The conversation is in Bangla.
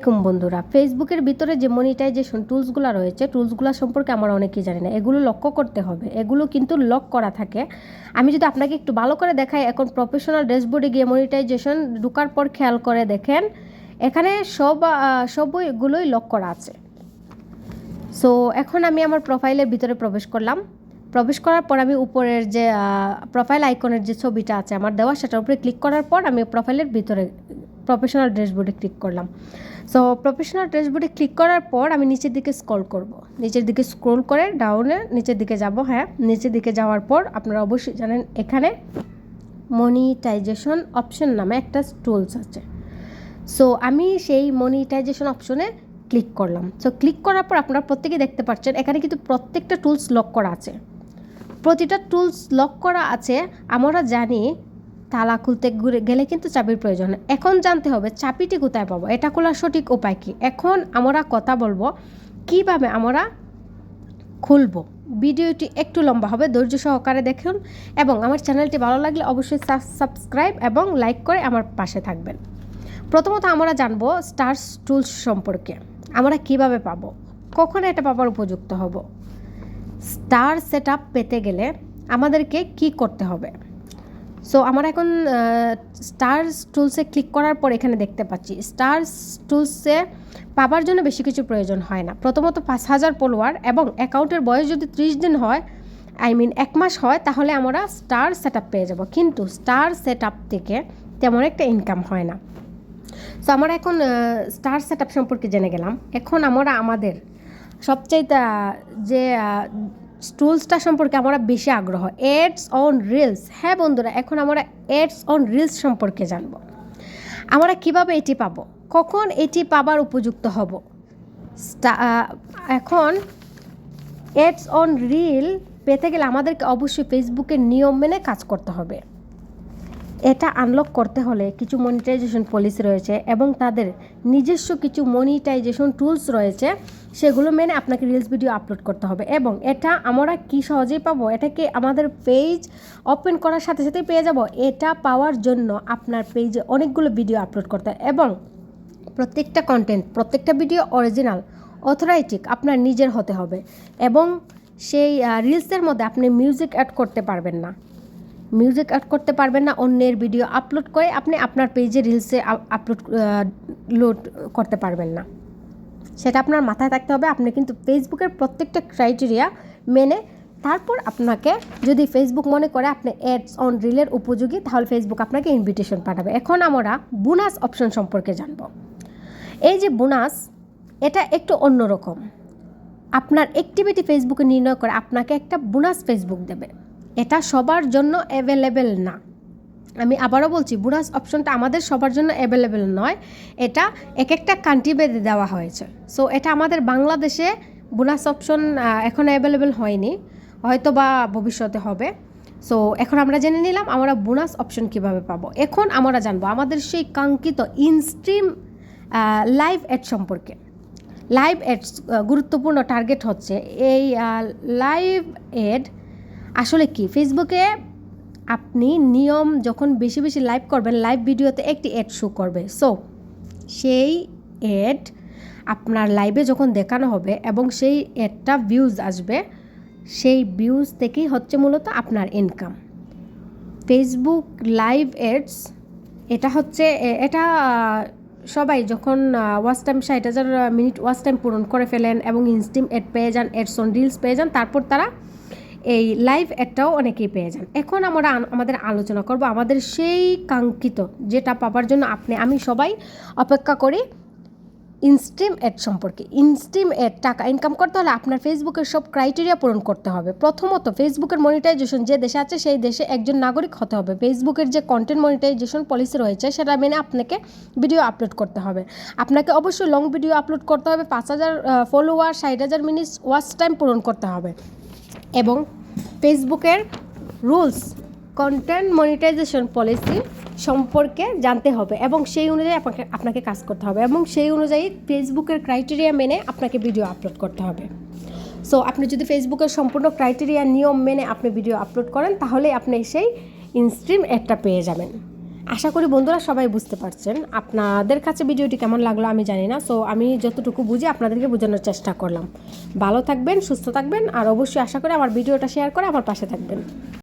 আসসালামাইকুম বন্ধুরা ফেসবুকের ভিতরে যে মনিটাইজেশন টুলসগুলো রয়েছে টুলসগুলো সম্পর্কে আমরা অনেকেই জানি না। এগুলো লক্ষ্য করতে হবে। এগুলো কিন্তু লক করা থাকে। আমি যদি আপনাকে একটু ভালো করে দেখাই, এখন প্রফেশনাল ড্যাশবোর্ডে গিয়ে মনিটাইজেশন ঢুকার পর খেয়াল করে দেখেন, এখানে সব সবগুলোই লক করা আছে। সো এখন আমি আমার প্রোফাইলের ভিতরে প্রবেশ করলাম। প্রবেশ করার পর আমি উপরের যে প্রোফাইল আইকনের যে ছবিটা আছে আমার দেওয়া, সেটার উপরে ক্লিক করার পর আমি প্রোফাইলের ভিতরে প্রফেশনাল ড্যাশবোর্ডে ক্লিক করলাম। সো প্রফেশনাল ড্যাশবোর্ডে ক্লিক করার পর আমি নিচের দিকে স্ক্রল করব। নিচের দিকে স্ক্রল করে ডাউনে নিচের দিকে যাব হ্যাঁ? নিচের দিকে যাওয়ার পর আপনারা অবশ্যই জানেন, এখানে মনিটাইজেশন অপশন নামে একটা টুলস আছে। সো আমি সেই মনিটাইজেশন অপশনে ক্লিক করলাম। সো ক্লিক করার পর আপনারা প্রত্যেকে দেখতে পাচ্ছেন, এখানে কিন্তু প্রত্যেকটা টুলস লক করা আছে। প্রতিটা টুলস লক করা আছে, আমরা জানি তালা খুলতে ঘুরে গেলে কিন্তু চাবির প্রয়োজন। এখন জানতে হবে চাবিটি কোথায় পাবো, এটা খোলার সঠিক উপায় কি? এখন আমরা কথা বলব কীভাবে আমরা খুলবো। ভিডিওটি একটু লম্বা হবে, ধৈর্য সহকারে দেখুন এবং আমার চ্যানেলটি ভালো লাগলে অবশ্যই সাবস্ক্রাইব এবং লাইক করে আমার পাশে থাকবেন। প্রথমত আমরা জানব স্টার্স টুলস সম্পর্কে, আমরা কীভাবে পাবো, কখন এটা পাবার উপযুক্ত হব। স্টার সেট পেতে গেলে আমাদেরকে কি করতে হবে? সো আমার এখন স্টার টুলসে ক্লিক করার পর এখানে দেখতে পাচ্ছি স্টার টুলসে পাবার জন্য বেশি কিছু প্রয়োজন হয় না। প্রথমত পাঁচ হাজার ফলোয়ার এবং অ্যাকাউন্টের বয়স যদি ত্রিশ দিন হয় আই মিন এক মাস হয়, তাহলে আমরা স্টার সেট পেয়ে যাব। কিন্তু স্টার সেট থেকে তেমন একটা ইনকাম হয় না। সো আমরা এখন স্টার সেট সম্পর্কে জেনে গেলাম। এখন আমরা আমাদের সবচাইতে যে টুলসটা সম্পর্কে আমরা বেশি আগ্রহ এডস অন রিলস। হ্যাঁ বন্ধুরা, এখন আমরা এডস অন রিলস সম্পর্কে জানব। আমরা কীভাবে এটি পাব? কখন এটি পাবার উপযুক্ত হব? এখন এডস অন রিল পেতে গেলে আমাদেরকে অবশ্যই ফেসবুকের নিয়ম মেনে কাজ করতে হবে। এটা আনলক করতে হলে কিছু মনিটাইজেশন পলিসি রয়েছে এবং তাদের নিজস্ব কিছু মনিটাইজেশন টুলস রয়েছে, সেগুলো মেনে আপনাকে রিলস ভিডিও আপলোড করতে হবে। এবং এটা আমরা কি সহজেই পাবো? এটাকে আমাদের পেজ ওপেন করার সাথে সাথেই পেয়ে যাব? এটা পাওয়ার জন্য আপনার পেজে অনেকগুলো ভিডিও আপলোড করতে হয় এবং প্রত্যেকটা কন্টেন্ট প্রত্যেকটা ভিডিও অরিজিনাল অথরাইটিক আপনার নিজের হতে হবে। এবং সেই রিলসের মধ্যে আপনি মিউজিক অ্যাড করতে পারবেন না। মিউজিক অ্যাড করতে পারবেন না, অন্যের ভিডিও আপলোড করে আপনি আপনার পেজে রিলসে আপলোড লোড করতে পারবেন না। সেটা আপনার মাথায় থাকতে হবে, আপনি কিন্তু ফেসবুকের প্রত্যেকটা ক্রাইটেরিয়া মেনে তারপর আপনাকে যদি ফেসবুক মনে করে আপনি অ্যাডস অন রিলের উপযোগী, তাহলে ফেসবুক আপনাকে ইনভিটেশন পাঠাবে। এখন আমরা বোনাস অপশন সম্পর্কে জানব। এই যে বোনাস এটা একটু অন্যরকম। আপনার অ্যাক্টিভিটি ফেসবুকে নির্ণয় করে আপনাকে একটা বোনাস ফেসবুক দেবে। এটা সবার জন্য অ্যাভেলেবেল না। আমি আবারও বলছি বোনাস অপশনটা আমাদের সবার জন্য অ্যাভেলেবেল নয়, এটা এক একটা কান্ট্রি বেঁধে দেওয়া হয়েছে। সো এটা আমাদের বাংলাদেশে বোনাস অপশন এখন অ্যাভেলেবেল হয়নি হয়তো বা ভবিষ্যতে হবে। সো এখন আমরা জেনে নিলাম আমরা বোনাস অপশন কীভাবে পাবো। এখন আমরা জানব আমাদের সেই কাঙ্ক্ষিত ইনস্ট্রিম লাইভ অ্যাড সম্পর্কে। লাইভ অ্যাডস গুরুত্বপূর্ণ টার্গেট হচ্ছে এই লাইভ অ্যাড আসলে কি? ফেসবুকে আপনি নিয়ম যখন বেশি বেশি লাইভ করবেন লাইভ ভিডিওতে একটি অ্যাড শো করবে। সো সেই অ্যাড আপনার লাইভে যখন দেখানো হবে এবং সেই অ্যাডটা ভিউজ আসবে, সেই ভিউজ থেকেই হচ্ছে মূলত আপনার ইনকাম ফেসবুক লাইভ অ্যাডস এটা হচ্ছে এটা সবাই যখন ওয়াচ টাইম ষাট হাজার মিনিট ওয়াচ টাইম পূরণ করে ফেলেন এবং ইনস্টিম অ্যাড পেয়ে যান অ্যাডস অন রিলস পেয়ে যান, তারপর তারা এই লাইভ অ্যাডটাও অনেকেই পেয়ে যান। এখন আমরা আমাদের আলোচনা করব আমাদের সেই কাঙ্ক্ষিত যেটা পাবার জন্য আপনি, আমি সবাই অপেক্ষা করি ইনস্ট্রিম অ্যাড সম্পর্কে। ইনস্ট্রিম অ্যাড টাকা ইনকাম করতে হলে আপনার ফেসবুকের সব ক্রাইটেরিয়া পূরণ করতে হবে। প্রথমত ফেসবুকের মনিটাইজেশন যে দেশে আছে, সেই দেশে একজন নাগরিক হতে হবে। ফেসবুকের যে কন্টেন্ট মনিটাইজেশন পলিসি রয়েছে, সেটা মেনে আপনাকে ভিডিও আপলোড করতে হবে। আপনাকে অবশ্যই লং ভিডিও আপলোড করতে হবে। পাঁচ হাজার ফলোয়ার ষাট হাজার মিনিট ওয়াচ টাইম পূরণ করতে হবে। এবং ফেসবুকের রুলস কন্টেন্ট মনিটাইজেশন পলিসি সম্পর্কে জানতে হবে এবং সেই অনুযায়ী আপনাকে আপনাকে কাজ করতে হবে এবং সেই অনুযায়ী ফেসবুকের ক্রাইটেরিয়া মেনে আপনাকে ভিডিও আপলোড করতে হবে। সো আপনি যদি ফেসবুকের সম্পূর্ণ ক্রাইটেরিয়া নিয়ম মেনে আপনি ভিডিও আপলোড করেন, তাহলে আপনি সেই ইনস্ট্রিম অ্যাডটা পেয়ে যাবেন। আশা করি বন্ধুরা সবাই বুঝতে পারছেন। আপনাদের কাছে ভিডিওটি কেমন লাগল আমি জানি না সো আমি যতটুকু বুঝি আপনাদেরকে বোঝানোর চেষ্টা করলাম। ভালো থাকবেন, সুস্থ থাকবেন, আর অবশ্যই আশা করি আমার ভিডিওটা শেয়ার করে আমার পাশে থাকবেন।